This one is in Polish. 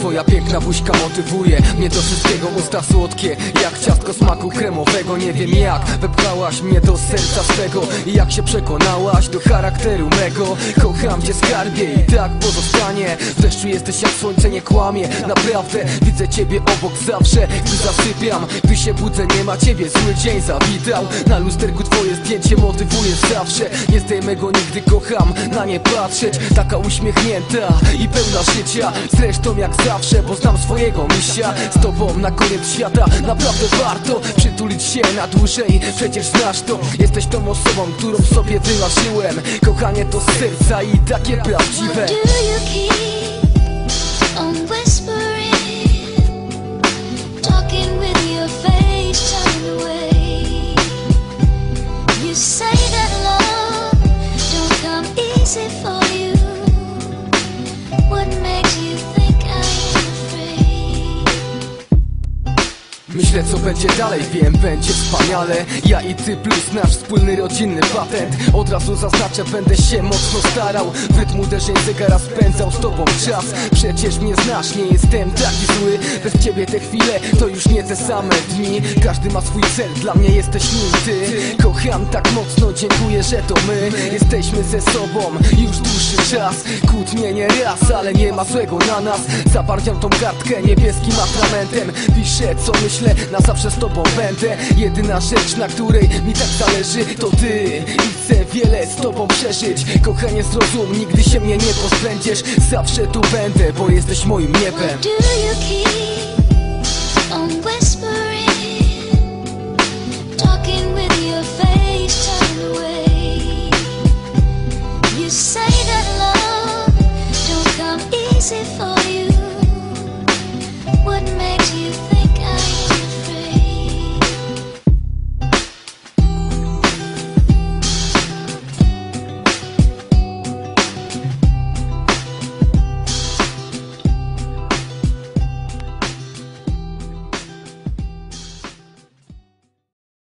Twoja piękna buźka motywuje Mnie do wszystkiego usta słodkie Jak ciastko smaku kremowego. Nie wiem jak wepchałaś mnie do serca swego I jak się przekonałaś do charakteru mego. Kocham cię skarbie i tak pozostanie. W deszczu jesteś jak słońce nie kłamie. Naprawdę widzę ciebie obok zawsze Gdy zasypiam, gdy się budzę nie ma ciebie. Zły dzień zawitał. Na lusterku twoje zdjęcie motywuje zawsze. Nie zdejmę nigdy kocham na nie patrzeć. Taka uśmiechnięta i pełna życia. Zresztą jak zawsze, bo znam swojego misia. Z tobą na koniec świata naprawdę warto Przytulić się na dłużej, przecież znasz to Jesteś tą osobą, którą sobie wymarzyłem. Kochanie to z serca i takie prawdziwe. Say that love don't come easy for me Myślę co będzie dalej, wiem, będzie wspaniale. Ja i ty plus nasz wspólny rodzinny patent. Od razu zaznaczę, będę się mocno starał. W rytm uderzeń zegara spędzał z tobą czas. Przecież mnie znasz, nie jestem taki zły. Bez ciebie te chwile to już nie te same dni. Każdy ma swój cel, dla mnie jesteś nim ty. Kocham tak mocno, dziękuję, że to my. Jesteśmy ze sobą już dłuższy czas. Kłótnie nie raz, ale nie ma złego na nas. Zabarwiam tą kartkę niebieskim atramentem. Piszę co myślę, na zawsze z tobą będę. Jedyna rzecz, na której mi tak zależy to ty. I chcę wiele z tobą przeżyć. Kochanie zrozum, nigdy się mnie nie pozbędziesz. Zawsze tu będę, bo jesteś moim niebem